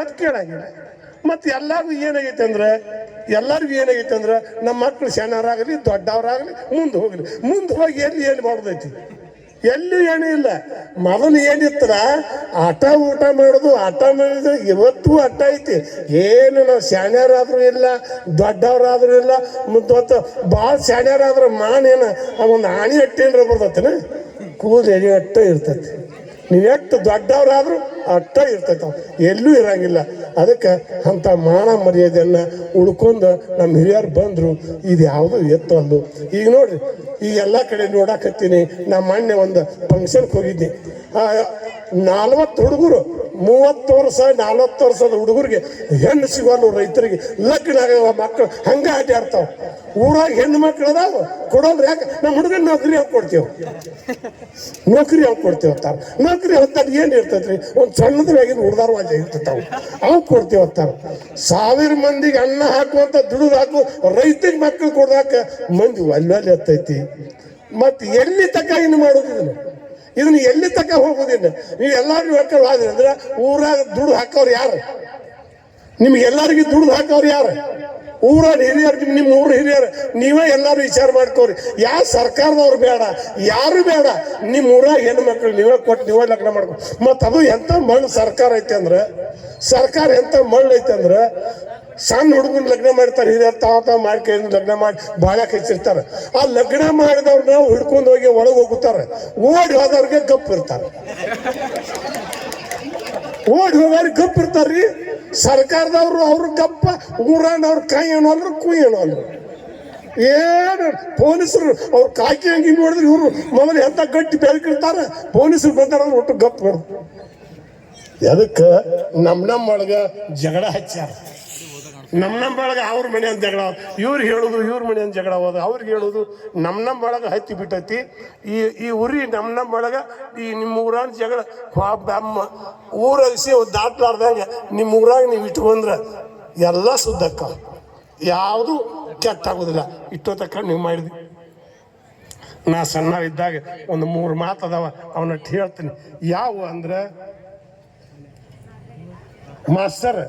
ಅದು ಕೇಳಾಗಿಲ್ಲ ಮತ್ತು ಎಲ್ಲರಿಗೂ ಏನಾಗೈತೆ ಅಂದ್ರೆ, ಎಲ್ಲರಿಗೂ ಏನಾಗೈತೆ ಅಂದ್ರೆ ನಮ್ಮ ಮಕ್ಕಳು ಸಣ್ಣವರಾಗಲಿ ದೊಡ್ಡವರಾಗಲಿ, ಮುಂದೆ ಹೋಗಲಿ. ಮುಂದೆ ಹೋಗಿ ಎಲ್ಲಿ ಏನು ಮಾಡೋದೈತಿ? ಎಲ್ಲಿ ಏನೂ ಇಲ್ಲ. ಮೊದಲು ಏನಿತ್ತಲ್ಲ ಆಟ, ಊಟ ಮಾಡೋದು, ಆಟ ಮಾಡಿದ್ರೆ ಇವತ್ತು ಆಟ ಐತಿ. ಏನು ನಾವು ಶಾಣ್ಯರಾದ್ರೂ ಇಲ್ಲ, ದೊಡ್ಡವರಾದ್ರೂ ಇಲ್ಲ, ಮತ್ತು ಭಾಳ ಸ್ಯಾಣ್ಯರಾದ್ರೆ ಮಾನೇನ ಒಂದು ಆಣಿ ಅಟ್ಟೇನ್ರ ಬರ್ತೈತೇನ? ಕೂದಲು ಎಳೆ ಅಟ್ಟ ಇರ್ತೈತಿ. ನೀವು ಎಷ್ಟು ದೊಡ್ಡವರಾದ್ರೂ ಅಟ್ಟ ಇರ್ತೈತೆ ಎಲ್ಲೂ ಇರಂಗಿಲ್ಲ. ಅದಕ್ಕೆ ಅಂಥ ಮಾನ ಮರ್ಯಾದೆಯನ್ನು ಉಳ್ಕೊಂಡು ನಮ್ಮ ಹಿರಿಯರು ಬಂದರು. ಇದು ಯಾವುದು ಎತ್ತು ಅಂದು. ಈಗ ನೋಡ್ರಿ, ಈಗ ಎಲ್ಲ ಕಡೆ ನೋಡಾಕತ್ತೀನಿ. ನಮ್ಮ ಮೊನ್ನೆ ಒಂದು ಫಂಕ್ಷನ್ಗೆ ಹೋಗಿದ್ದೆ ನಲ್ವತ್ತು ಹುಡುಗರು, ಮೂವತ್ತು ವರ್ಷ, ನಲ್ವತ್ತು ವರ್ಷದ ಹುಡುಗರಿಗೆ ಹೆಣ್ಣು ಸಿಗೋಲ್ಲ ರೈತರಿಗೆ ಆಗ್ಯಾವ ಮಕ್ಕಳು ಹಂಗೆ ಅಡ್ಡಾಡ್ತಾವ ಊರಾಗ ಹೆಣ್ಣು ಮಕ್ಕಳು ಅದಾವ. ಕೊಡೋಲ್ರಿ ಯಾಕೆ? ನಮ್ಮ ಹುಡುಗನ ನೌಕರಿ ಹಾಕಿ ಕೊಡ್ತೇವೆ? ನೌಕರಿ ಹಾಕಿ ಕೊಡ್ತೇವೆ ನೌಕರಿ ಹೊತ್ತಾಗ ಏನು ಇರ್ತೈತ್ರಿ? ಒಂದು ಸಣ್ಣದ ಮ್ಯಾಗಿನ ಉಡ್ದಾರ ವಾಜ ಇರ್ತಾವ ಅವ್ ಕೊಡ್ತೀವಿ ಅಂತಾರ ಸಾವಿರ ಮಂದಿಗೆ ಅನ್ನ ಹಾಕುವಂತ ದುಡಿದು ಹಾಕು, ರೈತರಿಗೆ ಮಕ್ಕಳು ಕೊಡ್ದಾಕ ಮಂದಿ ಒಲ್ಲೆ ಎತ್ತೈತಿ ಮತ್ತೆ ಎಲ್ಲಿ ತಕ ಇನ್ನು ಮಾಡೋದು ಇದನ್ನ? ಎಲ್ಲಿ ತಕ ಹೋಗೋದಿಲ್ಲ ನೀವು ಎಲ್ಲಾರು ಮಕ್ಕಳು ಆದ್ರೆ ಅಂದ್ರೆ ಊರಾಗ ದುಡ್ದು ಹಾಕೋರು ಯಾರು? ನಿಮ್ಗೆ ಎಲ್ಲರಿಗೂ ದುಡ್ದು ಹಾಕೋರು ಯಾರು? ಊರಾಗ ಹಿರಿಯರು ನಿಮ್ಮ ಊರ ಹಿರಿಯರು, ನೀವೇ ಎಲ್ಲರೂ ವಿಚಾರ ಮಾಡ್ಕೋರಿ. ಯಾವ ಸರ್ಕಾರದವ್ರು ಬೇಡ, ಯಾರು ಬೇಡ ನಿಮ್ಮ ಊರಾಗ ಹೆಣ್ಣು ಮಕ್ಕಳು ನೀವೇ ಕೊಟ್ಟು ನೀವೇ ಲಗ್ನ ಮಾಡ್ಕೊ. ಮತ್ತು ಅದು ಎಂಥ ಮಣ್ಣು ಸರ್ಕಾರ ಐತೆ ಅಂದ್ರೆ, ಸರ್ಕಾರ ಎಂಥ ಮಣ್ಣು ಐತೆ ಅಂದ್ರೆ, ಸಣ್ಣ ಹುಡುಗನ ಲಗ್ನ ಮಾಡ್ತಾರೆ, ಹಿರಿಯರು ತಾವ ತಾವ ಮಾಡ್ಕೊಂಡು ಲಗ್ನ ಮಾಡಿ ಬಾಳಕ್ಕೆ ಕಚ್ಚಿರ್ತಾರೆ ಆ ಲಗ್ನ ಮಾಡಿದವ್ರನ್ನ ಹಿಡ್ಕೊಂಡು ಹೋಗಿ ಒಳಗೆ ಹೋಗುತ್ತಾರೆ ಓಡಿ ಹೋದವ್ರಿಗೆ ಗಪ್ ಇರ್ತಾರೆ. ಓಡಿ ಹೋಗೋರು ಗಪ್ ಇರ್ತಾರ್ರಿ. ಸರ್ಕಾರದವ್ರು ಅವ್ರ ಗಪ್ಪ, ಊರಾನವ್ರು ಕೈ ಏನೋಲ್ರು ಕುಯ್ ಏನೋಲ್ರು ಏನು ಪೊಲೀಸರು ಅವ್ರು ಕಾಕಿ ಹಂಗೆ ನೋಡಿದ್ರೆ ಇವರು ಮೊದಲು ಎಂತ ಗಟ್ಟಿ ಬೆಳಕಿರ್ತಾರೆ ಪೊಲೀಸರು ಬಂದಾರ ಒಟ್ಟು ಗಪ್ ಎದಕ್ಕೆ ನಮ್ಮ ನಮ್ಮ ಒಳಗೆ ಜಗಳ ಹಚ್ಚಾರ ನಮ್ಮ ನಮ್ಮ ಬಳಗ ಅವ್ರ ಮನೆ ಅಂತ ಜಗಳ ಇವ್ರು ಹೇಳೋದು ಇವ್ರ ಮನೆ ಅಂತ ಜಗಳ ಹೋದ ಅವ್ರಿಗೆ ಹೇಳೋದು ನಮ್ಮ ನಮ್ಮ ಬಳಗ ಹತ್ತಿ ಬಿಟ್ಟೈತಿ. ಈ ಈ ಉರಿ ನಮ್ಮ ನಮ್ಮ ಬಳಗ ಈ ನಿಮ್ಮ ಊರಾಗ ಜಗಳ ಊರ ಊರಸಿ ದಾಟ್ಲಾರ್ದಂಗೆ ನಿಮ್ಮ ಊರಾಗ ನೀವು ಇಟ್ಕೊಂಡ್ರೆ ಎಲ್ಲ ಸುದ್ದಕ್ಕ. ಯಾವುದು ಕೆಟ್ಟಾಗೋದಿಲ್ಲ. ಇಷ್ಟೋ ತಕ್ಕ ನೀವು ಮಾಡಿದ್ವಿ ನಾ ಸಣ್ಣ ಇದ್ದಾಗ ಒಂದು ಮೂರು ಮಾತು ಅದಾವ ಅವನ ಹೇಳ್ತೀನಿ. ಯಾವ ಅಂದ್ರೆ ಮಾಸ್ತರ್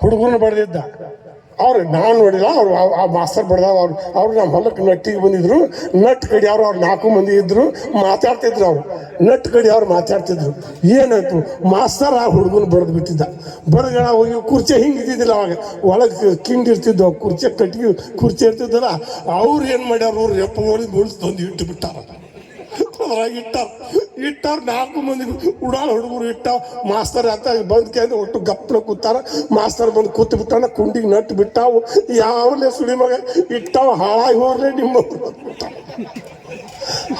ಹುಡುಗನ ಬಡ್ದಿದ್ದ. ಅವ್ರು ನಾನು ನೋಡಿಲ್ಲ, ಅವ್ರು ಆ- ಮಾಸ್ತರ್ ಬಡ್ದಾವ ಅವ್ರು ಅವ್ರು ನಮ್ಮ ಹೊಲಕ್ಕೆ ನಟ್ಟಿಗೆ ಬಂದಿದ್ರು. ನಟ್ ಕಡಿ ಅವ್ರು ನಾಲ್ಕು ಮಂದಿ ಇದ್ರು, ಮಾತಾಡ್ತಿದ್ರು ಅವ್ರು. ನಟ್ ಕಡಿ ಅವ್ರು ಮಾತಾಡ್ತಿದ್ರು. ಏನಾಯ್ತು? ಮಾಸ್ತರ್ ಆ ಹುಡುಗನ ಬಡ್ದು ಬಿಟ್ಟಿದ್ದ. ಬಡಗಣ ಹೋಗಿ ಕುರ್ಚಿ ಹಿಂಗೆ ಇದ್ದಿದ್ದಿಲ್ಲ ಅವಾಗ. ಒಳಗೆ ಕಿಂಡಿ ಇರ್ತಿದ್ವು ಆ ಕುರ್ಚಿ ಕಟ್ಟಿಗೆ ಕುರ್ಚಿ ಇರ್ತಿದ್ದಲ್ಲ ಅವ್ರು ಏನು ಮಾಡ್ಯಾರ ಅವ್ರು ಎಪ್ಪ ಮುಳ್ಸ್ ತಂದು ಇಟ್ಟು ಬಿಟ್ಟಾರ. ಅದ್ರಾಗ ಇಟ್ಟಾರ ನಾಲ್ಕು ಮಂದಿ ಉಡಾಳ ಹುಡುಗರು ಇಟ್ಟಾವ ಮಾಸ್ತರ್ ಅಂತ ಬಂದ್ ಕೇಳಿ ಒಟ್ಟು ಗಪ್ಪನ ಕೂತಾರ. ಮಾಸ್ತರ್ ಬಂದು ಕೂತ್ ಬಿಟ್ಟಾನ, ಕುಂಡಿಗೆ ನಟ್ಟು ಬಿಟ್ಟಾವು. ಯಾವಲೇ ಸುಳಿ ಮಗ ಇಟ್ಟಾವ? ಹಾಳಾಗಿ ಹೋಗ್ರೆ ನಿಮ್ಮ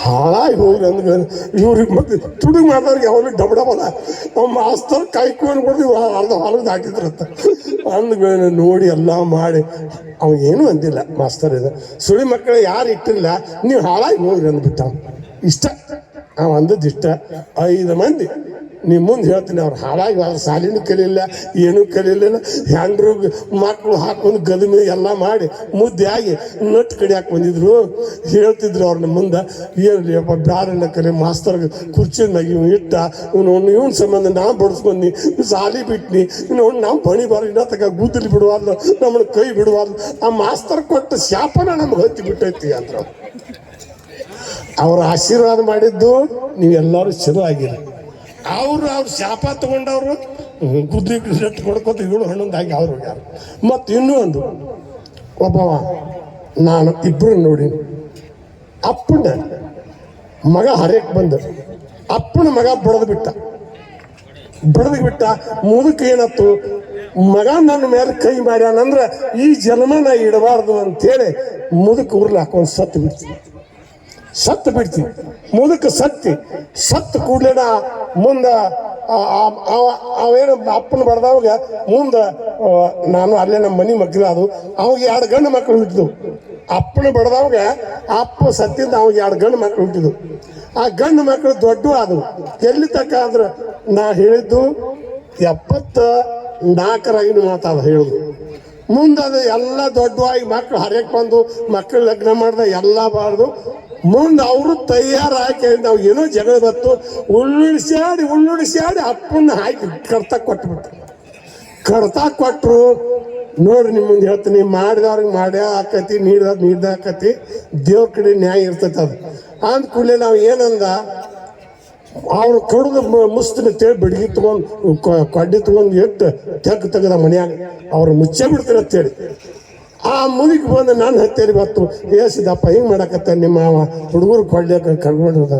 ಹಾಳಾಗಿ ಹೋಗ್ರಿ ಅಂದ್ರೆ ಇವ್ರಿಗೆ ಮತ್ತೆ ತುಡುಗ್ ಮಾಡ್ದವ್ರಿಗೆ ಯಾವಾಗಲೂ ಡಬ ಡಬಲ ಅವ್ ಮಾಸ್ತರ್ ಕಾಯ್ಕೊಂಡು ಕೊಡ್ದು ಅರ್ಧ ಹೊಲದ ಹಾಕಿದ್ರಂತ. ಅಂದ್ಮೇಲೆ ನೋಡಿ ಎಲ್ಲ ಮಾಡಿ. ಅವ ಏನು ಅಂದಿಲ್ಲ ಮಾಸ್ತರ್ ಇದು. ಸುಳಿ ಮಕ್ಕಳು ಯಾರು ಇಟ್ಟಿಲ್ಲ, ನೀವು ಹಾಳಾಗಿ ಹೋಗ್ರಿ ಅಂದ್ಬಿಟ್ಟ ಇಷ್ಟ. ಅಂದದ್ದು ಇಷ್ಟ. ಐದು ಮಂದಿ. ನಿಮ್ಮ ಮುಂದೆ ಹೇಳ್ತೀನಿ ಅವ್ರು ಹಾಳಾಗಿ ಅವ್ರ ಸಾಲಿನ ಕಲಿಯಿಲ್ಲ ಏನೂ ಕಲಿಯಲಿಲ್ಲ ಹ್ಯಾಂಡ್ರು ಮಕ್ಕಳು ಹಾಕೊಂಡು ಗದಮಿ ಎಲ್ಲ ಮಾಡಿ ಮುದ್ದೆ ಆಗಿ ನಟ್ ಕಡಿಯಾಕೆ ಬಂದಿದ್ರು. ಹೇಳ್ತಿದ್ರು ಅವ್ರನ್ನ ಮುಂದೆ ಏನು ಅಪ್ಪ ಬ್ಯಾರನ್ನ ಕಲಿ ಮಾಸ್ತರ್ಗೆ ಕುರ್ಚಿ ಮ್ಯಾಗ ಇವ್ನು ಇಟ್ಟ, ಇವನು ಇವ್ನ ಸಂಬಂಧ ನಾ ಬಡಿಸ್ಕೊಂಡಿ ಸಾಲಿ ಬಿಟ್ನಿ ಇನ್ನು ನಾವು ಬಣಿ ಬಾರ ಇನ್ನೂ ತಗ ಗುದ್ದಲಿ ಬಿಡುವಲ್ಲ ನಮ್ಮನ್ನು ಕೈ ಬಿಡುವಲ್ಲ ಆ ಮಾಸ್ತರ್ ಕೊಟ್ಟ ಶಾಪನ ನಮ್ಗೆ ಹತ್ತಿ ಬಿಟ್ಟೈತಿ ಅಂದ್ರು ಅವ್ರ ಆಶೀರ್ವಾದ ಮಾಡಿದ್ದು ನೀವೆಲ್ಲರೂ ಚಲೋ ಆಗಿರಿ. ಅವ್ರು ಅವ್ರ ಶಾಪ ತಗೊಂಡವರು ಗುದ್ದಿ ನೆಟ್ಟು ಕೊಡ್ಕೊತ ಇವಳು ಹಣ್ಣೊಂದಾಗಿ ಅವ್ರು ಹೋಗ್ಯಾರ. ಮತ್ತು ಇನ್ನೂ ಒಂದು ಒಬ್ಬವ ನಾನು ಇಬ್ಬರು ನೋಡಿ, ಅಪ್ಪನ ಮಗ ಹರಿಯಕ್ಕೆ ಬಂದ. ಅಪ್ಪನ ಮಗ ಬಡದು ಬಿಟ್ಟ. ಬಡದು ಬಿಟ್ಟ, ಮುದುಕ ಏನತ್ತು, ಮಗ ನನ್ನ ಮೇಲೆ ಕೈ ಮಾಡ್ಯಾನಂದ್ರೆ ಈ ಜನ್ಮ ನಾ ಇಡಬಾರ್ದು ಅಂತೇಳಿ ಮುದುಕ ಉರ್ಲಿ ಹಾಕೊಂಡು ಸತ್ತು ಬಿಡ್ತೀನಿ. ಸತ್ತು ಬಿಡ್ತಿ ಮುದುಕ ಸತ್ತಿ. ಸತ್ತು ಕೂಡ್ಲೇನ ಮುಂದೆ ಅವೇನು ಅಪ್ಪನ ಬಡ್ದವಾಗ ಮುಂದೆ ನಾನು ಅಲ್ಲೇ ನಮ್ಮ ಮನೆ ಮಗ್ಲ ಅದು ಅವಾಗ ಎರಡು ಗಂಡು ಮಕ್ಕಳು ಹುಟ್ಟಿದ್ವು. ಅಪ್ಪನ ಬಡ್ದವಾಗ ಅಪ್ಪ ಸತ್ತಿದ್ದ ಅವಾಗ ಎರಡು ಗಂಡು ಮಕ್ಕಳು ಹುಟ್ಟಿದ್ವು. ಆ ಗಂಡು ಮಕ್ಕಳು ದೊಡ್ಡ ಆದವು. ಎಲ್ಲಿ ತಕ್ಕ ಅಂದ್ರೆ ನಾ ಹೇಳಿದ್ದು ಎಪ್ಪತ್ತ ನಾಲ್ಕರಾಗಿನ ಮಾತಾಡ ಹೇಳುದು. ಮುಂದೆ ಎಲ್ಲ ದೊಡ್ಡವಾಗಿ ಮಕ್ಕಳು ಹರಿಯಕ್ಕೆ ಬಂದು ಮಕ್ಕಳು ಲಗ್ನ ಮಾಡ್ದ ಎಲ್ಲ ಬಾರ್ದು ಮುಂದೆ ಅವರು ತಯಾರಾಗಿ ನಾವು ಏನೋ ಜಗಳ ಬತ್ತು ಉಳ್ಳುಳಿಸ್ಯಾಡಿ ಉಳ್ಳುಳಿಸ್ಯಾಡಿ ಅಪ್ಪನ್ನ ಹಾಕಿ ಕರ್ತ ಕೊಟ್ಬಿಟ್ರು. ಕಡ್ತಾ ಕೊಟ್ರು, ನೋಡ್ರಿ ನಿಮ್ಮ ಮುಂದೆ ಹೇಳ್ತೀನಿ ಮಾಡಿದವ್ರಿಗೆ ಮಾಡ್ಯ ಆಕತಿ, ನೀಡ್ದ ನೀಡ್ದ ಆಕತಿ, ದೇವ್ರ ಕಡೆ ನ್ಯಾಯ ಇರ್ತೈತೆ ಅದು. ಅಂದ ಕೂಡಲೇ ನಾವು ಏನಂದ, ಅವ್ರು ಕಡ್ದು ಮುಸ್ತಿನ ತೇಳಿ ಬಿಡ್ಗಿ ತಗೊಂಡು ಕಡ್ಡಿ ತಗೊಂಡು ಎಟ್ಟು ತೆಗ್ ತೆಗ್ದ ಮನ್ಯಾಗ, ಅವ್ರು ಮುಚ್ಚೆ ಬಿಡ್ತಾರೆ ಅಂತೇಳಿ ಆ ಮುದಿಗೆ ಬಂದು ನಾನು ಹತ್ತೇರಿ ಬತ್ತು ಏಸಿದಪ್ಪ ಹಿಂಗೆ ಮಾಡಕತ್ತ ನಿಮ್ಮ ಹುಡುಗರು ಕೊಡ್ಲಿಕ್ಕೆ ಕರ್ಕೊಂಡ್ರದ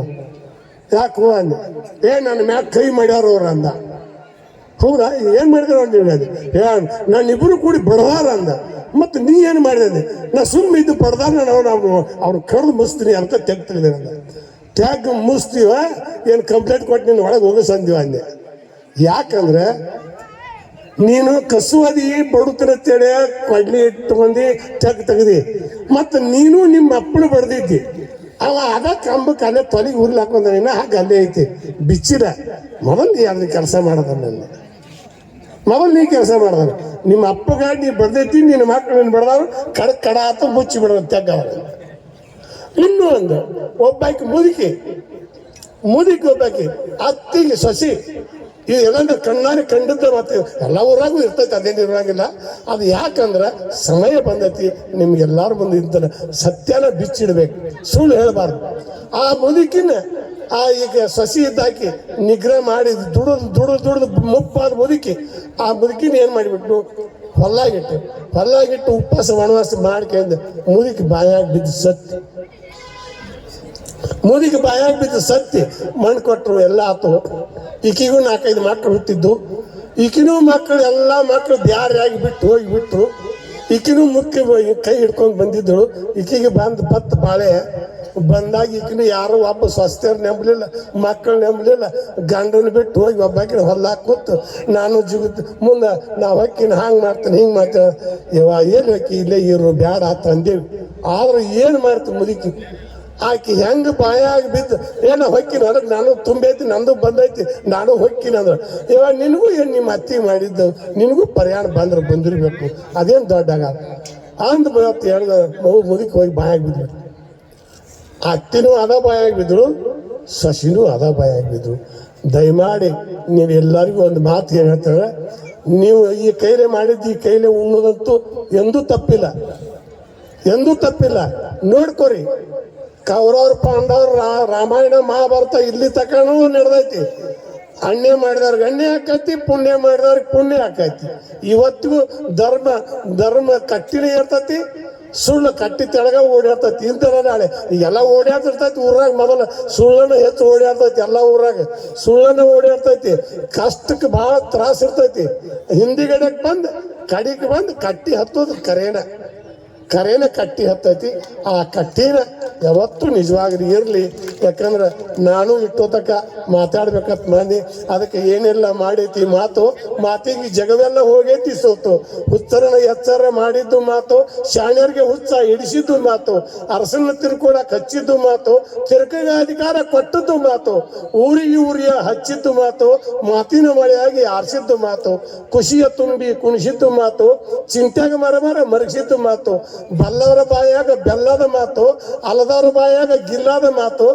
ಯಾಕೆ ಅಂದ. ಏ ನನ್ನ ಮ್ಯಾಗ ಕೈ ಮಾಡ್ಯಾರ ಅವ್ರು ಅಂದ. ಹೌದಾ? ಏನ್ ಮಾಡಿದ್ರು ಅಂತ ಹೇಳಿದೆ ಏ, ನಾನು ಇಬ್ಬರು ಕೂಡಿ ಬಡದಾರ ಅಂದ. ಮತ್ತೆ ನೀ ಏನು ಮಾಡಿದೆ? ನಾ ಸುಮ್ಮನೆ ಇದ್ದು ಬಡದಾರ ನಾನು ನಾವು ಅವ್ರು ಕಡ್ದು ಮುಸ್ತೀನಿ ಅಂತ ತೆಗ್ತಿದ್ದೀನಿ ಅಂದ. ಟ್ಯಾಗ್ ಮುಸ್ತೀವ ಏನು ಕಂಪ್ಲೇಂಟ್ ಕೊಟ್ಟು ನೀನು ಒಳಗೆ ಹೋಗಿಸಂದೀವ ಅಂದೆ. ಯಾಕಂದ್ರೆ ನೀನು ಕಸುವದಿ ಅಂತೇಳಿ ಕೊಡ್ಲಿ ಇಟ್ಕೊಂಡಿ ತೆಗ್ ತೆಗ್ದಿ. ಮತ್ತು ನೀನು ನಿಮ್ಮ ಅಪ್ಪಳು ಬಡ್ದಿದ್ದಿ. ಅವ ಅದ ಕಂಬಕ್ಕೆ ಅಲ್ಲೇ ತೊಲಿಗೆ ಉರ್ಲಿ ಹಾಕೊಂಡ ಇನ್ನ ಹಾಗೆ ಅಲ್ಲೇ ಐತಿ. ಬಿಚ್ಚಿರ ಮೊದಲು ನೀ ಅದನ್ನ ಕೆಲಸ ಮಾಡೋದ ನನ್ನ. ಮೊದಲು ನೀ ಕೆಲಸ ಮಾಡ್ದಾನ. ನಿಮ್ಮ ಅಪ್ಪಗ ನೀ ಬಡ್ದೈತಿ ನಿನ್ನ ಮಕ್ಕಳು ನೀನು ಬಡ್ದವ್ರು, ಕಡ ಕಡ ಮುಚ್ಚಿ ಬಿಡೋದು ಇನ್ನು ಇನ್ನೂ ಒಂದು, ಒಬ್ಬಾಕಿ ಮುದುಕಿ. ಮುದುಕಿ ಒಬ್ಬಾಕಿ. ಅತ್ತಿಗೆ ಸೊಸಿ. ಇದು ಎಲ್ಲಂದ್ರೆ ಕಣ್ಣಾರೆ ಕಂಡದ್ದ ಮತ್ತೆ ಎಲ್ಲ ಊರಾಗು ಇರ್ತೈತೆ, ಅದೇನು ಇರೋಂಗಿಲ್ಲ. ಅದು ಯಾಕಂದ್ರೆ ಸಮಯ ಬಂದೈತಿ, ನಿಮ್ಗೆಲ್ಲಾರು ಬಂದು ಇದ್ದರೆ ಸತ್ಯನ ಬಿಚ್ಚಿಡ್ಬೇಕು. ಸುಳ್ಳು ಹೇಳಬಾರ್ದು. ಆ ಮುದುಕಿನ, ಆ ಈಗ ಸಸಿ ಇದ್ದಾಕಿ ನಿಗ್ರಹ ಮಾಡಿ ದುಡಿದು ದುಡಿದು ದುಡಿದು ಮುಪ್ಪಾದ ಮುದುಕಿ, ಆ ಮುದುಕಿನ ಏನು ಮಾಡಿಬಿಟ್ಟು ಹೊಲ್ಲಾಗಿಟ್ಟು ಹೊಲ್ಲಾಗಿಟ್ಟು ಉಪವಾಸ ವನವಾಸ ಮಾಡ್ಕೊಂಡು ಮುದುಕಿ ಬಾಯಾಗಿ ಬಿದ್ದು ಸತ್ತು. ಮುದಿಗೆ ಬಾಯಾಗಿ ಬಿದ್ದು ಸತ್ತಿ ಮಣ್ಣು ಕೊಟ್ಟರು, ಎಲ್ಲ ಆತು. ಈಕಿಗೂ ನಾಲ್ಕೈದು ಮಕ್ಕಳು ಹುಟ್ಟಿದ್ದು. ಈಕಿನೂ ಮಕ್ಕಳು ಎಲ್ಲ ಮಕ್ಕಳು ಬ್ಯಾರಿಯಾಗಿ ಬಿಟ್ಟು ಹೋಗಿ ಬಿಟ್ಟರು ಈಕಿನೂ ಮುಖ್ಯ ಕೈ ಹಿಡ್ಕೊಂಡು ಬಂದಿದ್ದಳು. ಈಕಿಗೆ ಬಂದು ಪತ್ತು ಬಾಳೆ. ಬಂದಾಗ ಈಕಿನೂ ಯಾರು ಒಬ್ಬ ಸ್ವಸ್ಥರು ನೆಂಬಲಿಲ್ಲ ಮಕ್ಕಳು ನೆಂಬಲಿಲ್ಲ. ಗಂಡನ ಬಿಟ್ಟು ಹೋಗಿ ಒಬ್ಬಾಕಿನ ಹೊಲ್ಲಾಕ್ ಕೂತು, ನಾನು ಜಿಗುತ್ ಮುಂದೆ ನಾವು ಹಕ್ಕಿನ ಹಂಗೆ ಮಾಡ್ತೇನೆ, ಹಿಂಗೆ ಮಾಡ್ತೇನೆ. ಏನ್ ಏನು ಹೊಕ್ಕಿ ಇಲ್ಲೇ ಇರು, ಬ್ಯಾಡ ಆತ ಅಂದೇವಿ ಆದ್ರೆ ಏನು ಮಾಡ್ತು ಮುದುಕಿ? ಆಕಿ ಹೆಂಗ ಬಾಯಾಗಿ ಬಿದ್ದು? ಏನೋ ಹೊಕ್ಕಿನ ಅದಕ್ಕೆ ನಾನು ತುಂಬೈತಿ, ನಂದು ಬಂದೈತಿ, ನಾನು ಹೊಕ್ಕಿನ ಅಂದ್ರೆ. ಇವಾಗ ನಿನಗೂ ಏನು ನಿಮ್ಮ ಅತ್ತಿ ಮಾಡಿದ್ದು? ನಿನಗೂ ಪರಿಹಾರ ಬಂದ್ರೆ ಬಂದಿರಬೇಕು. ಅದೇನು ದೊಡ್ಡಾಗ? ಅಂದ ಬತ್ತು ಹೇಳ್ದ ಮಗು ಮುದುಕಿ ಹೋಗಿ ಬಾಯಾಗಿ ಬಿದ್ದು. ಅತ್ತಿನೂ ಅದ ಬಾಯಾಗಿ ಬಿದ್ರು, ಸಸಿನೂ ಅದ ಬಾಯಾಗಿ ಬಿದ್ರು. ದಯಮಾಡಿ ನೀವು ಎಲ್ಲರಿಗೂ ಒಂದು ಮಾತು ಏನು ಹೇಳ್ತಾರೆ ನೀವು ಈ ಕೈಲೆ ಮಾಡಿದ್ದು, ಈ ಕೈಲೆ ಉಣ್ಣೋದಂತೂ ಎಂದೂ ತಪ್ಪಿಲ್ಲ. ಎಂದೂ ತಪ್ಪಿಲ್ಲ. ನೋಡ್ಕೊರಿ. ಕೌರವ್ರ ಪಾಂಡವ್ರ ರಾಮಾಯಣ ಮಹಾಭಾರತ ಇಲ್ಲಿ ತಕನೂ ನಡೆದೈತಿ. ಅಣ್ಯ ಮಾಡಿದವ್ರಿಗೆ ಅಣ್ಯ ಆಕೈತಿ, ಪುಣ್ಯ ಮಾಡಿದವ್ರಿಗೆ ಪುಣ್ಯ ಆಕೈತಿ. ಇವತ್ತಿಗೂ ಧರ್ಮ ಧರ್ಮ ಕಟ್ಟಿನೇ ಇರ್ತತಿ, ಸುಳ್ಳು ಕಟ್ಟಿ ತೆಳಗ ಓಡಾಡ್ತೈತಿ ಇಂತರ ನಾಳೆ ಎಲ್ಲ ಓಡಾಡ್ತಿರ್ತೈತಿ ಊರಾಗ. ಮೊದಲು ಸುಳ್ಳನ್ನು ಹೆಚ್ಚು ಓಡಾಡ್ತೈತಿ ಎಲ್ಲ ಊರಾಗ. ಸುಳ್ಳನ್ನು ಓಡಾಡ್ತೈತಿ ಕಷ್ಟಕ್ಕೆ ಭಾಳ ತ್ರಾಸ ಇರ್ತೈತಿ. ಹಿಂದಿಗಡೆಗೆ ಬಂದು, ಕಡಿಗೆ ಬಂದು ಕಟ್ಟಿ ಹತ್ತೋದು ಕರೇನ. ಕರೇನ ಕಟ್ಟಿ ಹತ್ತೈತಿ. ಆ ಕಟ್ಟಿನ ಯಾವತ್ತೂ ನಿಜವಾಗಿ ಇರಲಿ. ಯಾಕಂದ್ರೆ ನಾನು ಇಟ್ಟೋತಕ ಮಾತಾಡ್ಬೇಕಂತ ಮಂದಿ. ಅದಕ್ಕೆ ಏನೆಲ್ಲ ಮಾಡೈತಿ ಮಾತು? ಮಾತಿಗೆ ಜಗವೆಲ್ಲ ಹೋಗೈತಿ ಸೋತು. ಹುಚ್ಚರನ ಎಚ್ಚರ ಮಾಡಿದ್ದು ಮಾತು, ಶಾಣ್ಯರಿಗೆ ಹುಚ್ಚ ಹಿಡಿಸಿದ್ದು ಮಾತು ಅರಸನ ತಿರ್ಕೊಳಕ್ ಹಚ್ಚಿದ್ದು ಮಾತು ತಿರ್ಕಗೆ ಅಧಿಕಾರ ಕೊಟ್ಟದ್ದು ಮಾತು ಊರಿಗೆ ಊರಿಯ ಹಚ್ಚಿದ್ದು ಮಾತು, ಮಾತಿನ ಮಳೆಯಾಗಿ ಆರಿಸಿದ್ದು ಮಾತು, ಖುಷಿಯ ತುಂಬಿ ಕುಣಿಸಿದ್ದು ಮಾತು ಚಿಂತೆಗೆ ಮರಮರ ಮರಗಿಸಿದ್ದು ಮಾತು ಬಲ್ಲವರ ಬಾಯಾಗ ಬೆಲ್ಲದ ಮಾತು ಅಲದವ್ರ ಬಾಯಾಗ ಗಿಲ್ಲದ ಮಾತು,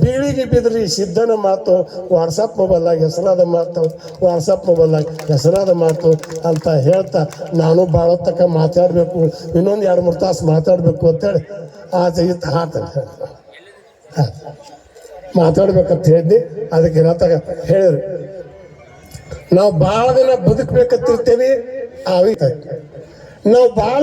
ಬೀಳಿಗೆ ಬಿದ್ರಿ ಸಿದ್ಧನ ಮಾತು, ವಾಟ್ಸಪ್ ಮೊಬೈಲಾಗ ಹೆಸರಾದ ಮಾತು, ವಾಟ್ಸಪ್ ಮೊಬೈಲಾಗ ಹೆಸರಾದ ಮಾತು ಅಂತ ಹೇಳ್ತಾ ನಾನು ಭಾಳ ತಕ್ಕ ಮಾತಾಡಬೇಕು, ಇನ್ನೊಂದು ಎರಡು ಮೂರು ತಾಸು ಮಾತಾಡಬೇಕು ಅಂತೇಳಿ ಆತ ಇತ್ತು ಹಾತ ಮಾತಾಡ್ಬೇಕಂತ ಹೇಳಿದ್ನಿ, ಅದಕ್ಕೆ ರತ್ತಾಗ ಹೇಳಿದ್ರು. ನಾವು ಭಾಳ ದಿನ ಬದುಕಬೇಕಂತಿರ್ತೇವೆ ಆವೈತೆ ನಾವು ಭಾಳ